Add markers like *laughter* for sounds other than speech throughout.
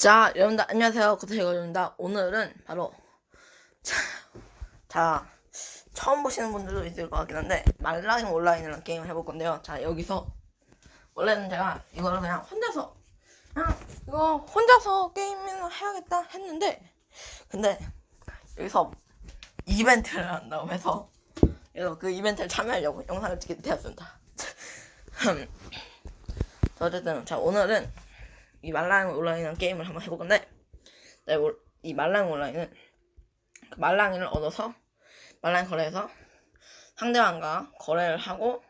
자, 여러분들 안녕하세요. 고태이거입니다. 오늘은 바로 자, 자, 처음 보시는 분들도 있을 것 같긴 한데 말라인 온라인이라는 게임을 해볼 건데요. 자, 여기서 원래는 제가 이거를 그냥 혼자서 그냥 이거 혼자서 게임을 해야겠다 했는데 근데 여기서 이벤트를 한다고 해서 그래서 그 이벤트를 참여하려고 영상을 찍게 되었습니다. *laughs* 자, 어쨌든 자 오늘은 이 말랑 온라인이라는 게임을 한번 해볼 건데 네, 올- 이 말랑 온라인은 그 말랑이를 얻어서 말랑 거래에서 상대방과 거래를 하고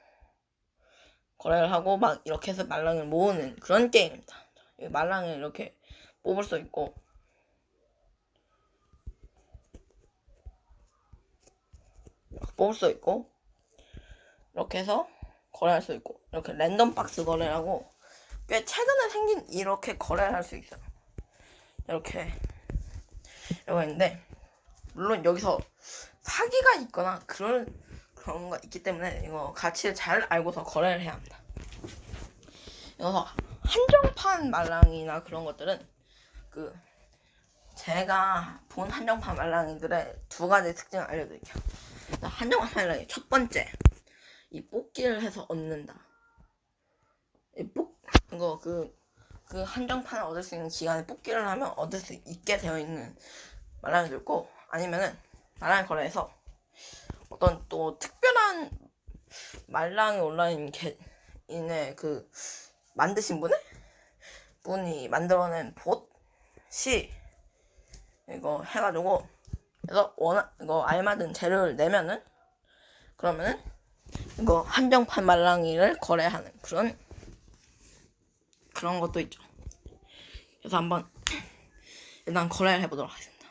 거래를 하고 막 이렇게 해서 말랑이를 모으는 그런 게임입니다. 이 말랑이를 이렇게 뽑을 수 있고. 뽑을 수 있고. 이렇게 해서 거래할 수 있고. 이렇게 랜덤 박스 거래라고 꽤 최근에 생긴 이렇게 거래를 할 수 있어요. 이렇게 이거 있는데 물론 여기서 사기가 있거나 그런 그런 거 있기 때문에 이거 가치를 잘 알고서 거래를 해야 합니다. 여기서 한정판 말랑이나 그런 것들은 그 제가 본 한정판 말랑이들의 두 가지 특징을 알려드릴게요. 자, 한정판 말랑이 첫 번째 이 뽑기를 해서 얻는다. 이 뽑, 이거 그, 그 한정판을 얻을 수 있는 기간에 뽑기를 하면 얻을 수 있게 되어 있는 말랑이도 있고, 아니면은, 말랑이 거래에서 어떤 또 특별한 말랑이 온라인 개인의 그, 만드신 분의? 분이 만들어낸 봇이 이거 해가지고, 그래서 원하, 이거 알맞은 재료를 내면은, 그러면은, 이거 한정판 말랑이를 거래하는 그런 그런 것도 있죠. 그래서 한번 *clears throat* 일단 거래를 해보도록 하겠습니다.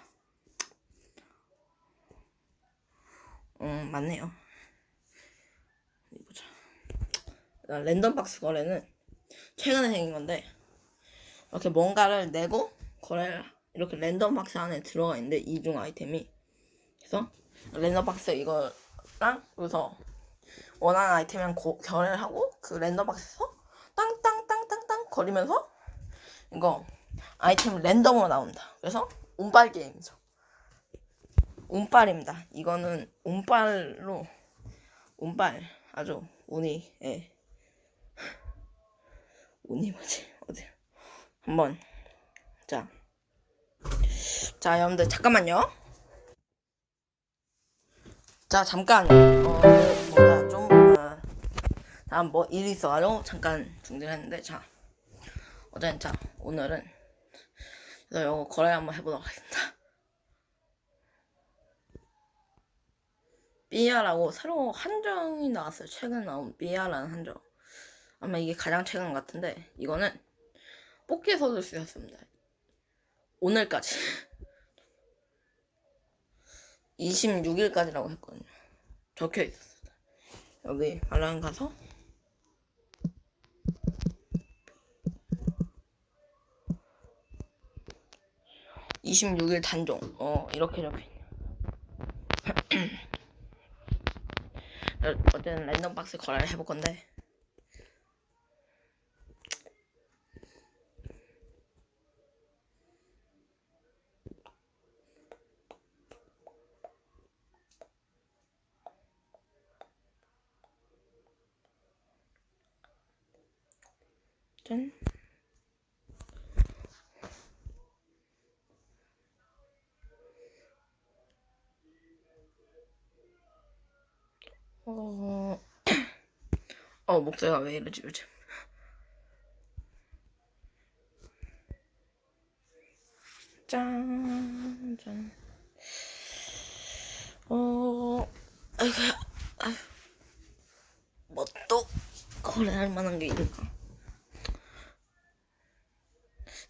음 맞네요. 보자. 일단 랜덤 박스 거래는 최근에 생긴 건데 이렇게 뭔가를 내고 거래를 이렇게 랜덤 박스 안에 들어가 있는데 이중 아이템이 그래서 랜덤 박스 이거랑 그래서 원하는 아이템이랑 고, 결례를 하고 그 랜덤 박스에서 거리면서 이거 아이템 랜덤으로 나온다. 그래서 운빨 게임이죠. 운빨입니다. 이거는 운빨로 운빨 아주 운이 예. 운이 뭐지 어디 한번 자. 자 여러분들 잠깐만요. 자 잠깐 어 뭐야 좀 어, 다음 뭐 일이 있어가지고 잠깐 중지했는데 자 어쨌든 자 오늘은 이거 거래 한번 해보도록 하겠습니다. 삐아라고 새로 한정이 나왔어요. 최근 나온 삐아라는 한정. 아마 이게 가장 최근 같은데 이거는 뽑기에서 얻을 수 있었습니다. 오늘까지 *laughs* 26일까지라고 했거든요. 적혀 있었어요. 여기 말랑 가서 (26일) 단종. 어 이렇게 적혀 있네요. *clears throat* 어쨌든 랜덤 박스 거래를 해볼 건데. 짠 어, 어 목소리가 왜 이러지 요즘? 짠, 짠. 어, 아휴. 뭐또 거래할 만한 게 있을까?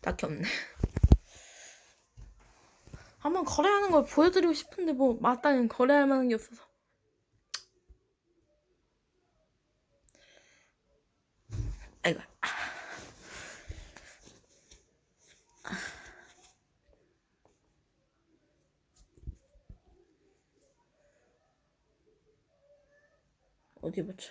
딱히 없네. 한번 거래하는 걸 보여드리고 싶은데 뭐 마땅히 거래할 만한 게 없어서. 对不起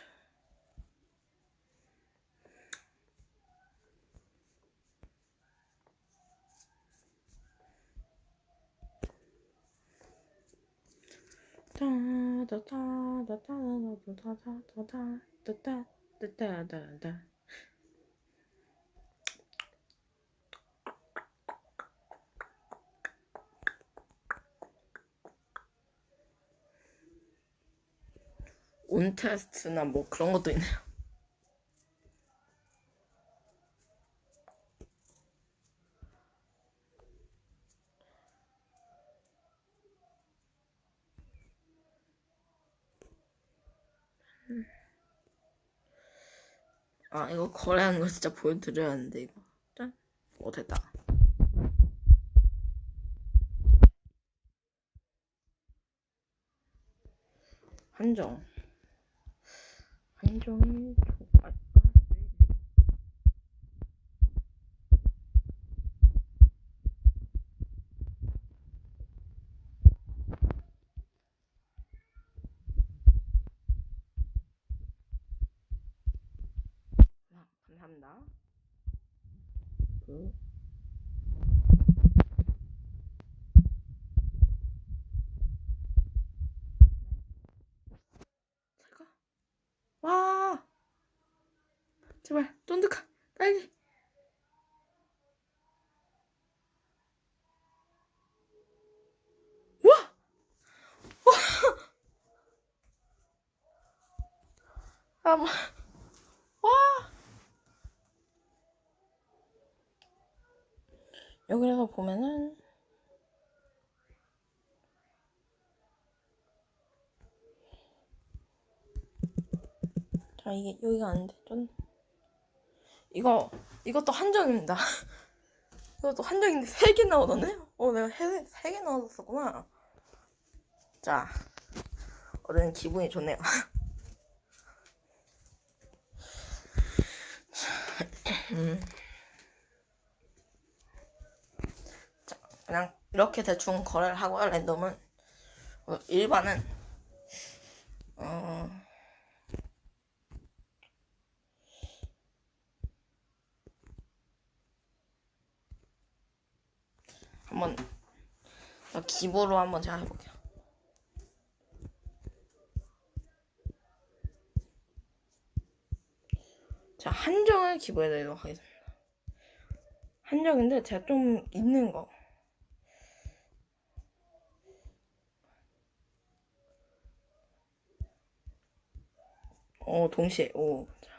哒哒哒哒哒哒哒哒哒哒哒哒哒哒哒 온 테스트나 뭐 그런 것도 있네요. 아 이거 거래하는 거 진짜 보여드려야 하는데 이거 짠. 오 됐다. 한정. 안정이 좋아. 감사합니다. 그 아, 뭐. *laughs* 와! 여기서 보면은 자 이게 여기가 안 돼. 좀 이거 이것도 한정입니다. *laughs* 이것도 한정인데 세 개 나오던데? 어 내가 세개 나왔었구나. 자, 어른 기분이 좋네요. *laughs* 음. 자, 그냥 이렇게 대충 거래를 하고요. 랜덤은 어, 일반은 어. 한번 어, 기보로 한번 제가 해볼게요. 자 한정을 기보해드리도록 하겠습니다. 한정인데 제가 좀 있는 거. 어 동시에 오. 자.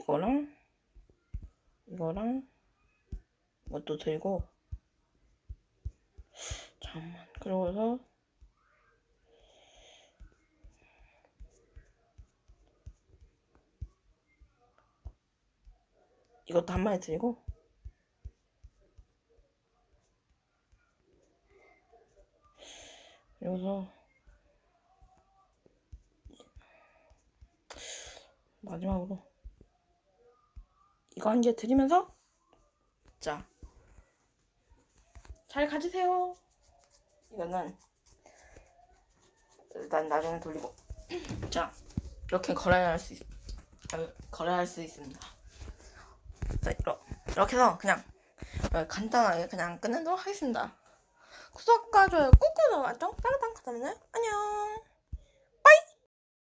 이거랑 이거랑 이것도 들고 잠깐만 그러고서 이것도 한 마리 들고 그리고서 마지막으로 이거 한 개 드리면서 자, 잘 가지세요. 이거는 일단 나중에 돌리고 *clears throat* 자 이렇게 거래할 수 있, 아, 거래할 수 있습니다. 자 이렇게 해서 그냥 어, 간단하게 그냥 끝내도록 하겠습니다. 구독과 좋아요 꾹꾹 눌러줘. 따뜻한 감사합니다. 안녕.